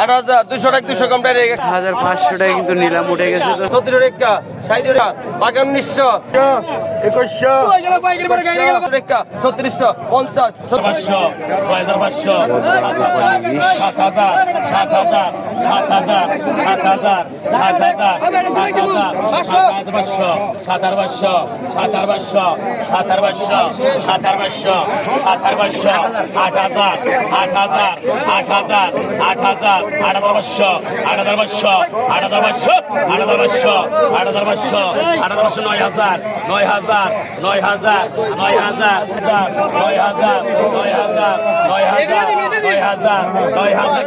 আট হাজার দুশো টাকা দুশো কম টাকা। হাজার পাঁচশো টাকা কিন্তু নিলাম উঠে গেছে তো। সত্তর টাকা ষাট টাকা বাগান্নিশশো একুশশো টাকা ছত্রিশশো পঞ্চাশ পাঁচশো ছয় হাজার পাঁচশো। সাত হাজার সাত হাজার। সাত হাজার সাত হাজার সাত হাজার সাত হাজার পাঁচশো সাত হাজার পাঁচশো সাত হাজার পাঁচশো সাত হাজার পাঁচশো সাত হাজার পাঁচশো সাত হাজার পাঁচশো আট হাজার আট হাজার আট হাজার আট হাজার আট হাজার পাঁচশো আট হাজার পাঁচশো আট হাজার পাঁচশো আট হাজার পাঁচশো আট হাজার পাঁচশো আট হাজার পাঁচশো নয় হাজার নয় হাজার নয় হাজার নয় হাজার নয় হাজার নয় হাজার নয় হাজার নয় হাজার নয় হাজার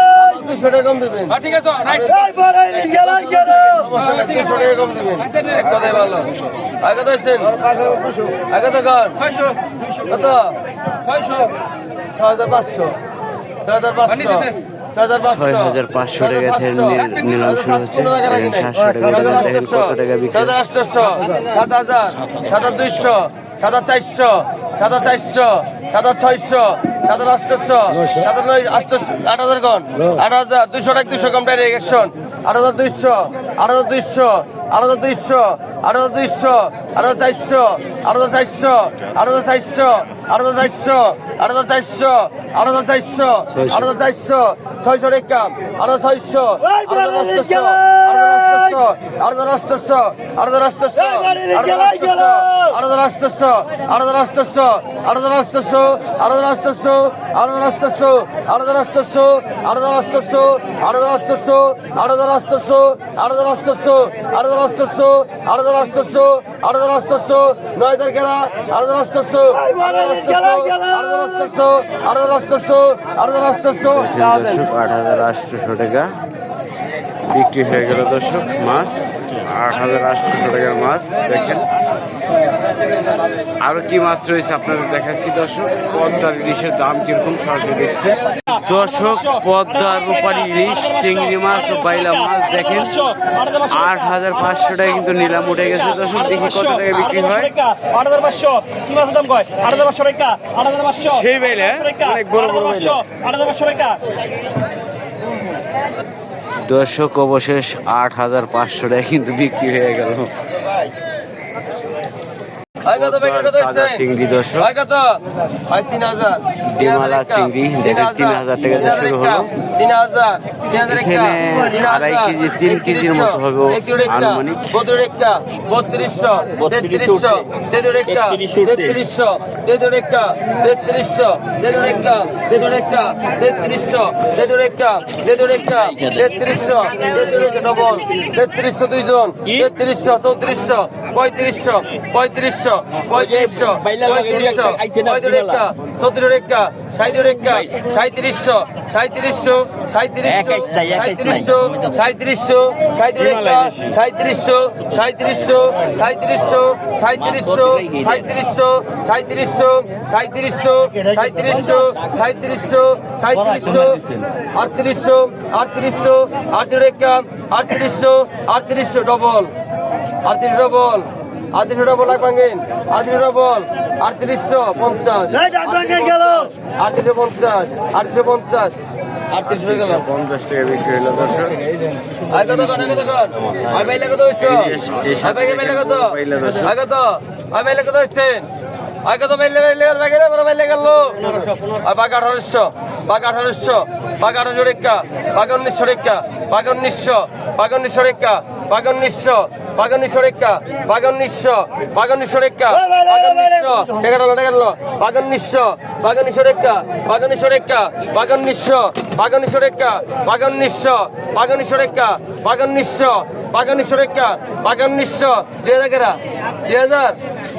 দুশো টাকা কম দেবেন। ঠিক আছে দুশো টাকা কম দেবেন। এক কথাই ভালো। আয় কত আসছেন? আয় কত কর? ছয়শো। কত? ছয়শো। ছ হাজার পাঁচশো। ছ হাজার পাঁচশো। ছয় হাজার পাঁচশো। টাকা নিলাম শুরু হচ্ছে। সাতশো টাকা দেখেন কত টাকা বিক্রি। সাত হাজার আটশো। সাত হাজার। সাত হাজার দুইশো। সাত হাজার চারশো। সাত হাজার চারশো। সাত হাজার ছয়শো সাত হাজার আটশোশো সাত হাজার নয় আটশোশো আট হাজার কন আট হাজার দুইশো টাকা দুইশো কম ডাইরেক্ট একশন আট হাজার দুইশো আট হাজার দুইশো আট হাজার দুইশো আট হাজার দুইশো আট হাজার চারশো আট হাজার চারশো আট হাজার চারশো আট হাজার চারশো আট হাজার চারশো আট হাজার চারশো আট হাজার চারশো ছয়শো টাকা আট হাজার ছয়শো আট হাজার আটশোশো আট হাজার আটশোশো আট হাজার আটশোশো আট হাজার আটশোশো আট হাজার আটশোশো আট হাজার আটশোশো আট হাজার আটশোশো আট হাজার আটশোশো আট হাজার আটশোশো আট হাজার আটশোশো আট হাজার আটশোশো আট হাজার আটশোশো আট হাজার আটশোশো আট হাজার আটশোশো আট হাজার আটশোশো আট হাজার আটশোশো নয় হাজার গেরা আট হাজার আটশোশো আট হাজার আটশোশো আট হাজার আটশোশো আট হাজার আটশোশো আট হাজার আটশোশো দেখেন দর্শক আট হাজার আটশোশো টাকা বিক্রি হয়ে গেল দর্শক মাছ আট হাজার আটশোশো টাকার মাছ দেখেন আরও কি মাছ রয়েছে আপনাদের দেখাচ্ছি দর্শক? পদ্মার ইলিশের দাম কীরকম সরাসরি দেখছে। দর্শক পদ্মার রূপালী ইলিশ চিংড়ি মাছ ও বাইলা মাছ দেখেন। আট হাজার পাঁচশো টাকা কিন্তু নিলাম উঠে গেছে। দর্শক দেখি কত টাকা বিক্রি হয়। আট হাজার পাঁচশো। কি মাছের দাম কয়? আট হাজার পাঁচশো টাকা। আট হাজার পাঁচশো। সেই বাইলা অনেক বড় বড় আট হাজার পাঁচশো টাকা। দর্শক অবশেষ আট হাজার পাঁচশো টাকা কিন্তু বিক্রি হয়ে গেল। তাজা চিংড়ি দর্শক। তিন হাজার। টাকা দিয়ে শুরু হলো। এখানে আড়াই কেজি তিন কেজির মতো হবে আনুমানিক। বত্রিশশো। তেত্রিশশো। তেদুরেক্কা তেত্রিশশো। তেদুরেক্কা তেত্রিশশো। তেদুরেক্কা তেদুরেক্কা তেত্রিশশো। তেদুরেক্কা তেদুরেক্কা তেত্রিশশো। তেদুরেক্কা ডবল তেত্রিশশো দুইজন। তেত্রিশশো চৌত্রিশশো। পঁয়ত্রিশশো, পঁয়ত্রিশশো, পঁয়ত্রিশশো, পঁয়ত্রিশশো, পঁয়ত্রিশ একটা, সত্তর একটা, সাঁত্রিশ একটা, সাঁত্রিশশো, সাঁত্রিশশো, সাঁত্রিশশো, সাঁত্রিশশো, সাঁত্রিশশো, সাঁত্রিশ একটা, সাঁত্রিশশো, সাঁত্রিশশো, সাঁত্রিশশো, সাঁত্রিশশো, সাঁত্রিশশো, সাঁত্রিশশো, সাঁত্রিশশো, সাঁত্রিশশো, সাঁত্রিশশো, সাঁত্রিশশো, আটত্রিশশো, আটত্রিশশো, আটত্রিশ একটা, আটত্রিশশো, আটত্রিশশো ডবল আটত্রিশ ডবল আটত্রিশ ডবল লাখ ভাঙেন আটত্রিশ ডবল আটত্রিশশো পঞ্চাশ। আটত্রিশশো পঞ্চাশ আটত্রিশশো পঞ্চাশ। আটত্রিশ হয়ে গেল। পঞ্চাশ টাকা বিক্রি হলো দর্শক। আয় কত কত কর? আয় বাইলে কত হইছো আয় বাইলে বাইলে কত? আয় কত? আয় বাইলে কত হইছে আয় কত বাইলে বাইলে বাইলে বড় বাইলে গেল? আয় বাঘ আঠারোশো বাঘ আঠারোশো বাঘ আঠারোশো রেখা বাঘ উনিশশো রেখা বাঘ উনিশশো বাঘ উনিশশো রেখা। বাগান্নিস্য বাগান্নিস্য রেখা বাগান্নিস্য বাগান্নিস্য রেখা বাগান্নিস্য টেকা টালো টেকা টালো বাগান্নিস্য বাগান্নিস্য রেখা বাগান্নিস্য রেখা বাগান্নিস্য বাগান্নিস্য রেখা বাগান্নিস্য বাগান্নিস্য রেখা বাগান্নিস্য বাগান্নিস্য রেখা বাগান্নিস্য দুই হাজার দুই হাজার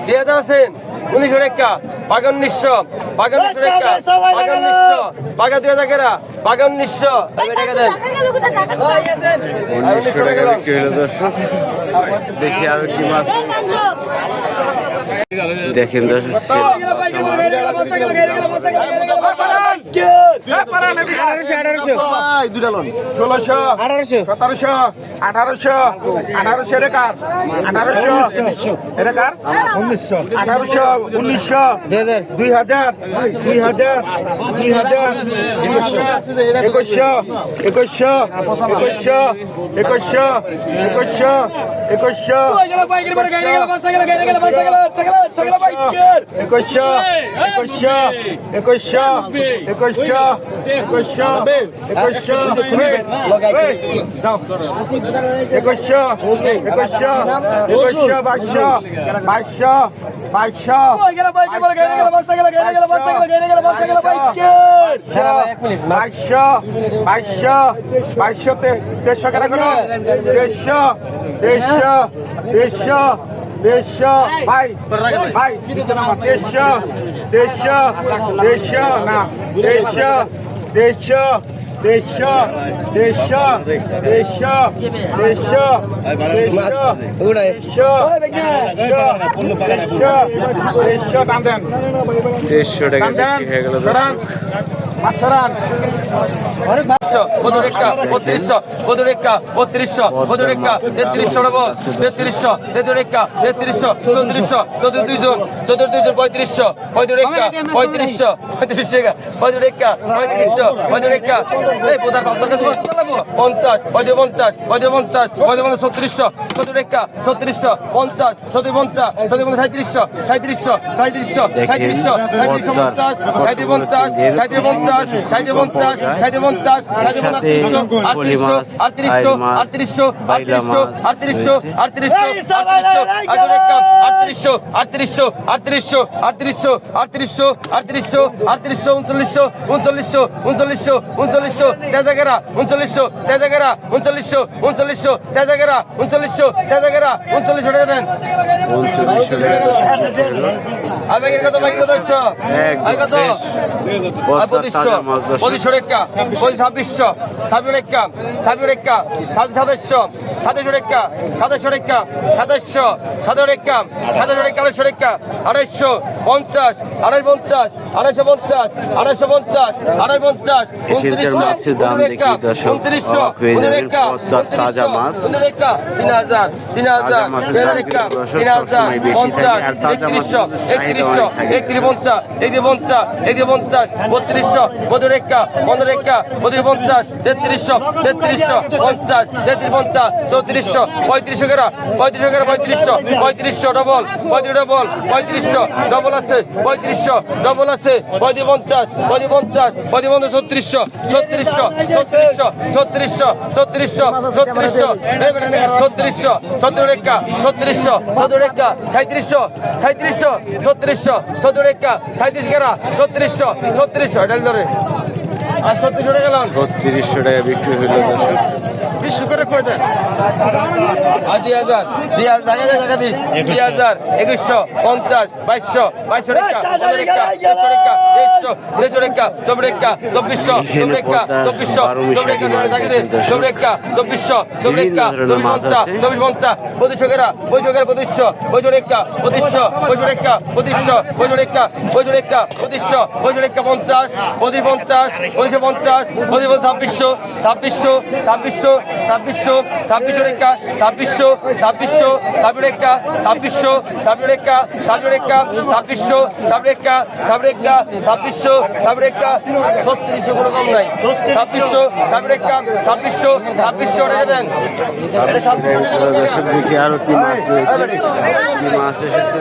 দুই হাজার আছেন। উনিশশো রেখা বাঘ উনিশশো বাঘ উনিশশো রেখা বাঘ উনিশশো বাঘা দুই হাজার কেরা বাঘে উনিশশো উনিশশো টাকা বিক্রি হলো দর্শক দেখি আর কি মাছ। দেখেন দর্শক দুই হাজার দুই হাজার দুই হাজার একুশশো একুশশো একুশশো একুশশো একুশশো একুশশো একুশশো একুশশো একুশশো একুশশো একুশশো একুশশো একুশশো একুশশো একুশশো বাইশশো বাইশশো বাইশশো বাইশশো বাইশশো বাইশশো দেড়শো কেনা করো দেড়শো দেড়শো দেড়শো ভাই ভাই দেড়শো দেড়শো দেড়শো না দেড়শো দেড়শো দেড়শো দেড়শো দেড়শো দেড়শো দেড়শো দেড়শো টাকা হয়ে গেল সরান পাঁচশো বদরেক্ষা বত্রিশশো বদরেক্ষা বত্রিশশো বদরেক্ষা তেত্রিশশো নব, তেত্রিশশো তেতরেক্ষা তেত্রিশশো, চৌত্রিশশো চতুর্থ দুজন চতুর্থ দুজন পঁয়ত্রিশশো পঁয়ত্রিশা পঁয়ত্রিশশো পঁয়ত্রিশ পঁয়ত্রিশা পঁয়ত্রিশশো পঁয়ত্রিশা এই প্রধান পঞ্চাশ পঞ্চাশ পঞ্চাশ পঞ্চাশ, ছত্রিশশো চতুরেক্ষা ছত্রিশশো, পঞ্চাশ ছতিপঞ্চাশ ছতিপঞ্চাশ সাঁত্রিশশো সাঁত্রিশশো সাঁত্রিশশো সাঁত্রিশশো সাঁত্রিশশো পঞ্চাশ সাঁত্রিশ পঞ্চাশ সাঁত্রিশ পঞ্চাশ সাঁত্রিশ পঞ্চাশ সাঁত্রিশ পঞ্চাশ সাথে পলি মাছ আইল মাছ বাইলা মাছ আটত্রিশশো আটত্রিশশো আটত্রিশশো আটত্রিশশো আটত্রিশশো আটত্রিশশো আটত্রিশশো উনচল্লিশশো উনচল্লিশশো উনচল্লিশশো উনচল্লিশশো সেজাগেরা উনচল্লিশশো সেজাগেরা উনচল্লিশশো উনচল্লিশশো সেজাগেরা উনচল্লিশশো সেজাগেরা উনচল্লিশশো টাকা দেন। ছাব্বিশশো। ছাব্বিশ ছাব্বিশ সাতাইশশো সাতাশ রেখা সাতাশ রেখা সাতাশশো সাতাশ রেখা সাতাশ রেখা আড়াইশো রেখা আড়াইশো পঞ্চাশ আড়াই পঞ্চাশ আড়াইশো পঞ্চাশ আড়াইশো পঞ্চাশ আড়াই পঞ্চাশ উনত্রিশশো তাজা মাছ। তিন হাজার তিন হাজার তিন হাজার পঞ্চাশ একত্রিশশো একত্রিশশো একত্রিশ পঞ্চাশ একত্রিশ পঞ্চাশ একত্রিশ পঞ্চাশ বত্রিশশো বদু রেখা বন্ধ পঞ্চাশ তেত্রিশশো তেত্রিশশো পঞ্চাশ তেত্রিশ পঞ্চাশ চৌত্রিশশো পঁয়ত্রিশশো কেরা পঁয়ত্রিশশো কেরা পঁয়ত্রিশশো পঁয়ত্রিশশো ডবল পঁয়ত্রিশ ডবল পঁয়ত্রিশশো ডবল আছে পঁয়ত্রিশশো ডবল আছে পঁয়ত্রিশ পঞ্চাশ পঁয়ত্রিশ পঞ্চাশ পঁয়ত্রিশ পঞ্চাশ ছত্রিশশো ছত্রিশশো ছত্রিশশো ছত্রিশশো ছত্রিশশো ছত্রিশশো ছত্রিশশো ছত্রিশা ছত্রিশশো ছত্রিশা সাঁত্রিশশো সাঁত্রিশশো ছত্রিশশো ছত্রিশা সাঁত্রিশ গেরা ছত্রিশশো ছত্রিশশো এটা ধরে আর ছত্রিশশো টাকা গেলাম ছত্রিশশো টাকা বিক্রি হলো দর্শক দুই হাজার একুশশো পঞ্চাশ বাইশশো বাইশশো রেখা রেখা দেড়শো রেখা দেড়শো দেড়শো রেখা চব রেখা চব্বিশশো চব্বিশশো চব রেখা টাকা চব্বিশ ঘণ্টা চব্বিশ ঘণ্টা প্রতিশোকেরা প্রতিশো বৈশ রেখা প্রতিশো বৈশ রেখা প্রতিশো বৈশ রেখা বৈশ রেখা প্রতিশো বৈশ পঞ্চাশ প্রতি পঞ্চাশ প্রতি পঞ্চাশ প্রতি ছাব্বিশশো ছাব্বিশশো ছাব্বিশশো ছাব্বিশশো ছাব্বিশশো রেখা, ছাব্বিশশো ছাব্বিশশো ছাব্বিশ রেখা, ছাব্বিশশো ছাব্বিশ রেখা ছাব্বিশ রেখা, ছাব্বিশশো ছাব্বিশ রেখা ছাব্বিশ রেখা, ছাব্বিশশো ছাব্বিশ রেখা, ছত্রিশশো কোনো কম নাই। ছাব্বিশশো ছাব্বিশ রেখা, ছাব্বিশশো ছাব্বিশশো রেখে দেন। দেখি আরও কি মাছ রয়েছে? কি মাছ এসেছে